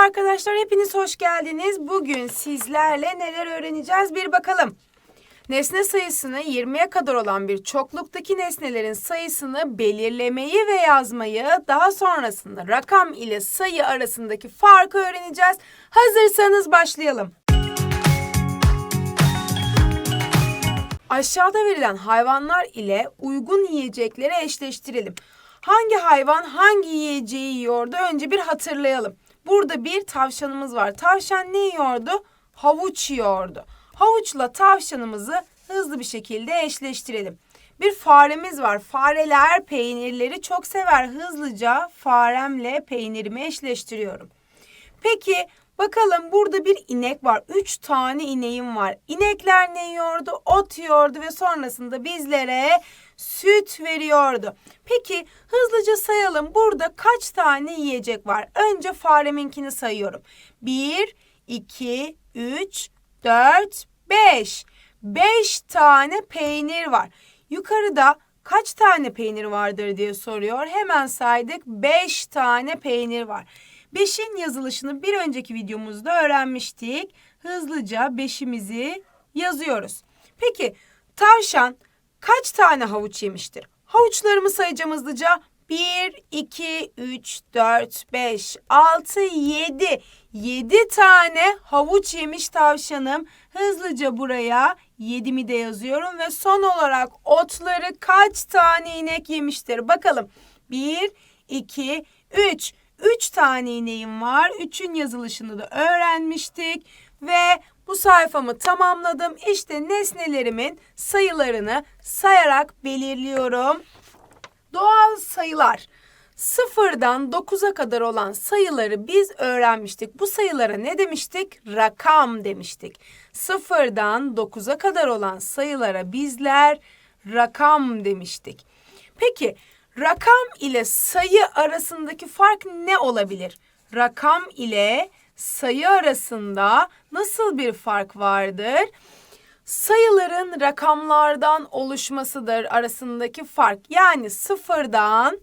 arkadaşlar, hepiniz hoş geldiniz. Bugün sizlerle neler öğreneceğiz bir bakalım. Nesne sayısını 20'ye kadar olan bir çokluktaki nesnelerin sayısını belirlemeyi ve yazmayı, daha sonrasında rakam ile sayı arasındaki farkı öğreneceğiz. Hazırsanız başlayalım. Aşağıda verilen hayvanlar ile uygun yiyecekleri eşleştirelim. Hangi hayvan hangi yiyeceği yiyordu? Önce bir hatırlayalım. Burada bir tavşanımız var. Tavşan ne yiyordu? Havuç yiyordu. Havuçla tavşanımızı hızlı bir şekilde eşleştirelim. Bir faremiz var. Fareler peynirleri çok sever. Hızlıca faremle peynirimi eşleştiriyorum. Peki bakalım burada bir inek var. Üç tane ineğim var. İnekler ne yiyordu? Ot yiyordu ve sonrasında bizlere süt veriyordu. Peki hızlıca sayalım. Burada kaç tane yiyecek var? Önce fareminkini sayıyorum. Bir, iki, üç, dört, beş. Beş tane peynir var. Yukarıda kaç tane peynir vardır diye soruyor. Hemen saydık. Beş tane peynir var. Beşin yazılışını bir önceki videomuzda öğrenmiştik. Hızlıca beşimizi yazıyoruz. Peki tavşan kaç tane havuç yemiştir? Havuçlarımı sayacağım hızlıca. 1, 2, 3, 4, 5, 6, 7. 7 tane havuç yemiş tavşanım. Hızlıca buraya 7'mi de yazıyorum ve son olarak otları kaç tane inek yemiştir? Bakalım. 1, 2, 3. 3 tane ineğim var. 3'ün yazılışını da öğrenmiştik ve bu sayfamı tamamladım. İşte nesnelerimin sayılarını sayarak belirliyorum. Doğal sayılar. Sıfırdan 9'a kadar olan sayıları biz öğrenmiştik. Bu sayılara ne demiştik? Rakam demiştik. Sıfırdan 9'a kadar olan sayılara bizler rakam demiştik. Peki rakam ile sayı arasındaki fark ne olabilir? Rakam ile sayı arasında nasıl bir fark vardır? Sayıların rakamlardan oluşmasıdır arasındaki fark. Yani sıfırdan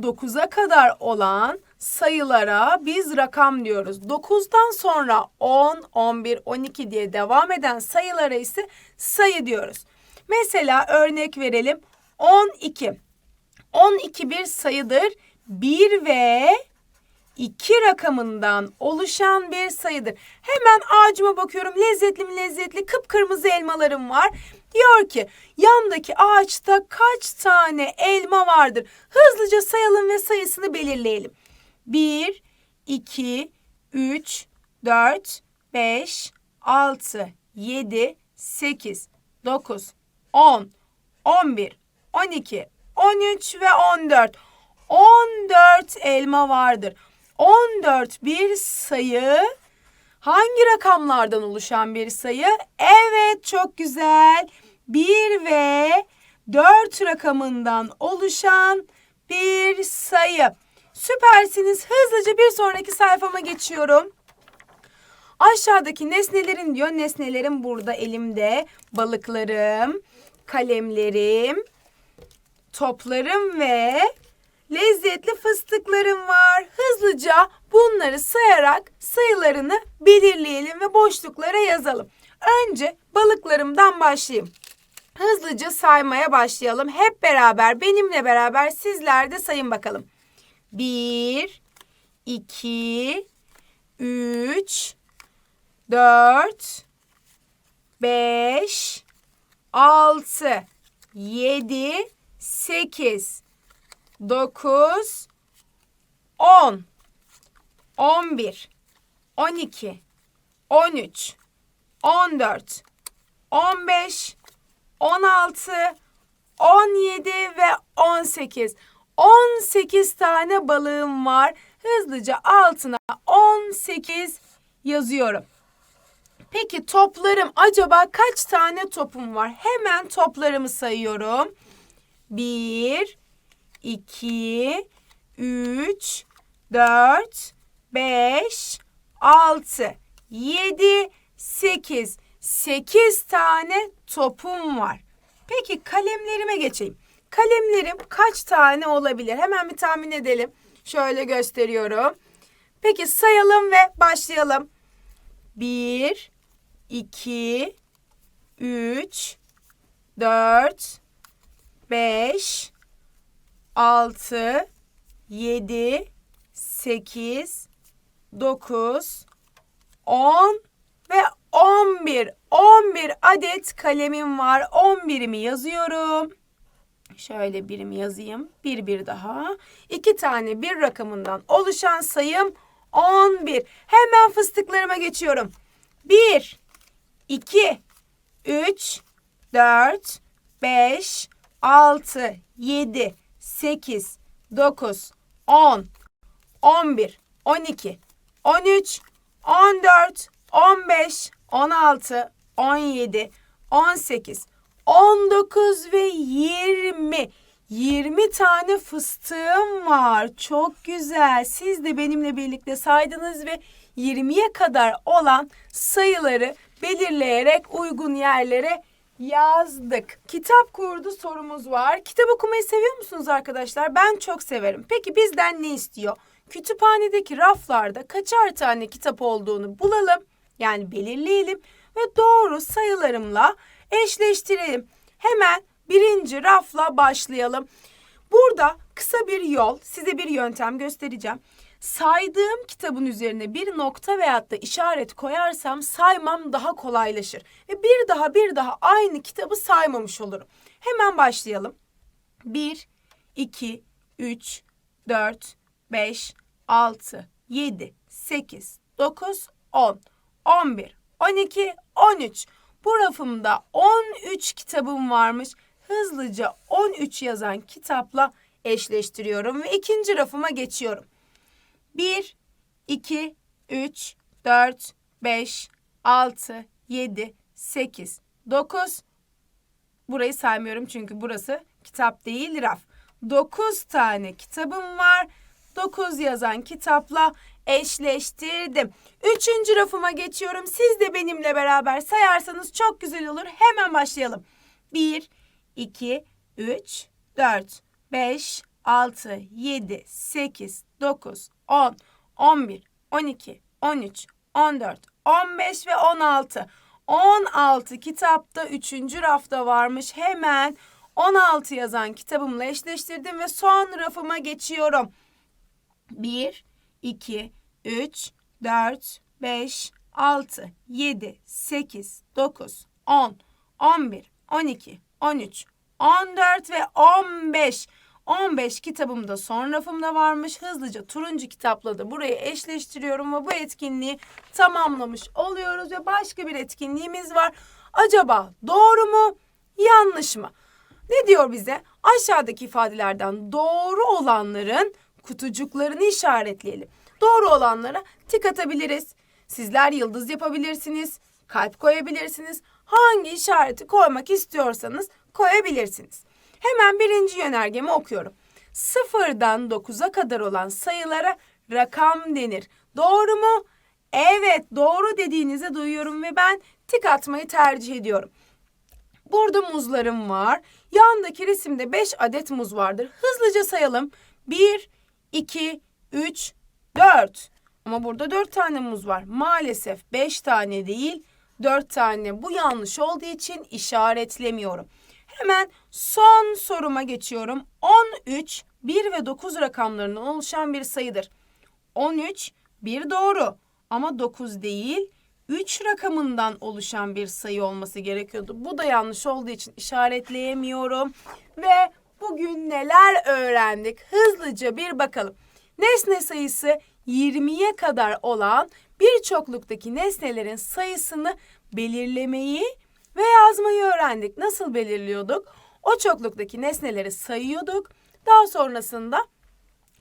9'a kadar olan sayılara biz rakam diyoruz. 9'dan sonra 10, 11, 12 diye devam eden sayılara ise sayı diyoruz. Mesela örnek verelim. 12. 12 bir sayıdır. 1 ve 2 rakamından oluşan bir sayıdır. Hemen ağacıma bakıyorum. Lezzetli mi lezzetli kıpkırmızı elmalarım var. Diyor ki yandaki ağaçta kaç tane elma vardır? Hızlıca sayalım ve sayısını belirleyelim. 1, 2, 3, 4, 5, 6, 7, 8, 9, 10, 11, 12, 13 ve 14. 14 elma vardır. 14 bir sayı hangi rakamlardan oluşan bir sayı? Evet çok güzel. 1 ve 4 rakamından oluşan bir sayı. Süpersiniz. Hızlıca bir sonraki sayfama geçiyorum. Aşağıdaki nesnelerin diyor. Nesnelerim burada elimde. Balıklarım, kalemlerim, toplarım ve lezzetli fıstıklarım var. Hızlıca bunları sayarak sayılarını belirleyelim ve boşluklara yazalım. Önce balıklarımdan başlayayım. Hızlıca saymaya başlayalım. Hep beraber benimle beraber sizler de sayın bakalım. 1 2 3 4 5 6 7 8 9 10 11 12 13 14 15 16 17 ve 18 18 tane balığım var. Hızlıca altına 18 yazıyorum. Peki toplarım acaba kaç tane topum var? Hemen toplarımı sayıyorum. 1 2 3 4 5 6 7 8 8 tane topum var. Peki kalemlerime geçeyim. Kalemlerim kaç tane olabilir? Hemen bir tahmin edelim. Şöyle gösteriyorum. Peki sayalım ve başlayalım. 1, 2, 3, 4, 5, 6, 7, 8, 9, 10 ve 11. 11 adet kalemim var. 11'imi yazıyorum. Şöyle birimi yazayım. Bir bir daha. İki tane bir rakamından oluşan sayım 11. Hemen fıstıklarıma geçiyorum. 1, 2, 3, 4, 5, 6, 7, 8, 9, 10, 11, 12, 13, 14, 15, 16, 17, 18, 19 ve 20. 20 tane fıstığım var. Çok güzel. Siz de benimle birlikte saydınız ve 20'ye kadar olan sayıları belirleyerek uygun yerlere yazdık. Kitap kurdu sorumuz var. Kitap okumayı seviyor musunuz arkadaşlar? Ben çok severim. Peki bizden ne istiyor? Kütüphanedeki raflarda kaçar tane kitap olduğunu bulalım. Yani belirleyelim ve doğru sayılarımla eşleştirelim. Hemen birinci rafla başlayalım. Burada kısa bir yol, size bir yöntem göstereceğim. Saydığım kitabın üzerine bir nokta veyahut da işaret koyarsam saymam daha kolaylaşır. Ve bir daha bir daha aynı kitabı saymamış olurum. Hemen başlayalım. 1, 2, 3, 4, 5, 6, 7, 8, 9, 10, 11, 12, 13. Bu rafımda 13 kitabım varmış. Hızlıca 13 yazan kitapla eşleştiriyorum ve ikinci rafıma geçiyorum. 1, 2, 3, 4, 5, 6, 7, 8, 9. Burayı saymıyorum çünkü burası kitap değil raf. 9 tane kitabım var. 9 yazan kitapla eşleştirdim. Üçüncü rafıma geçiyorum. Siz de benimle beraber sayarsanız çok güzel olur. Hemen başlayalım. 1, 2, 3, 4, 5, 6, 7, 8, 9, 10, 11, 12, 13, 14, 15 ve 16. 16 kitapta 3. rafta varmış. Hemen 16 yazan kitabımla eşleştirdim ve son rafıma geçiyorum. 1, 2, 3, 4, 5, 6, 7, 8, 9, 10, 11, 12, 13, 14 ve 15. 15 kitabım da son rafımda varmış. Hızlıca turuncu kitapla da burayı eşleştiriyorum ve bu etkinliği tamamlamış oluyoruz ve başka bir etkinliğimiz var. Acaba doğru mu, yanlış mı? Ne diyor bize? Aşağıdaki ifadelerden doğru olanların kutucuklarını işaretleyelim. Doğru olanlara tik atabiliriz. Sizler yıldız yapabilirsiniz, kalp koyabilirsiniz. Hangi işareti koymak istiyorsanız koyabilirsiniz. Hemen birinci yönergemi okuyorum. Sıfırdan 9'a kadar olan sayılara rakam denir. Doğru mu? Evet doğru dediğinizi duyuyorum ve ben tik atmayı tercih ediyorum. Burada muzlarım var. Yandaki resimde 5 adet muz vardır. Hızlıca sayalım. 1, 2, 3, 4. Ama burada 4 tane muz var. Maalesef 5 tane değil 4 tane. Bu yanlış olduğu için işaretlemiyorum. Hemen son soruma geçiyorum. 13, 1 ve 9 rakamlarından oluşan bir sayıdır. 13, bir doğru ama 9 değil, 3 rakamından oluşan bir sayı olması gerekiyordu. Bu da yanlış olduğu için işaretleyemiyorum. Ve bugün neler öğrendik? Hızlıca bir bakalım. Nesne sayısı 20'ye kadar olan bir çokluktaki nesnelerin sayısını belirlemeyi ve yazmayı öğrendik. Nasıl belirliyorduk? O çokluktaki nesneleri sayıyorduk. Daha sonrasında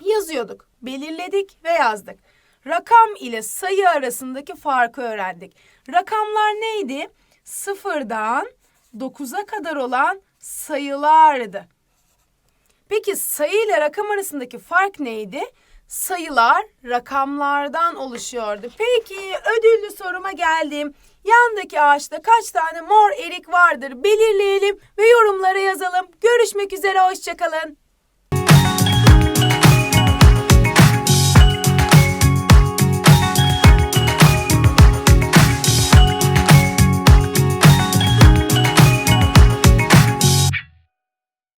yazıyorduk. Belirledik ve yazdık. Rakam ile sayı arasındaki farkı öğrendik. Rakamlar neydi? Sıfırdan 9'a kadar olan sayılardı. Peki sayı ile rakam arasındaki fark neydi? Sayılar rakamlardan oluşuyordu. Peki ödüllü soruma geldim. Yandaki ağaçta kaç tane mor erik vardır belirleyelim ve yorumlara yazalım. Görüşmek üzere hoşçakalın.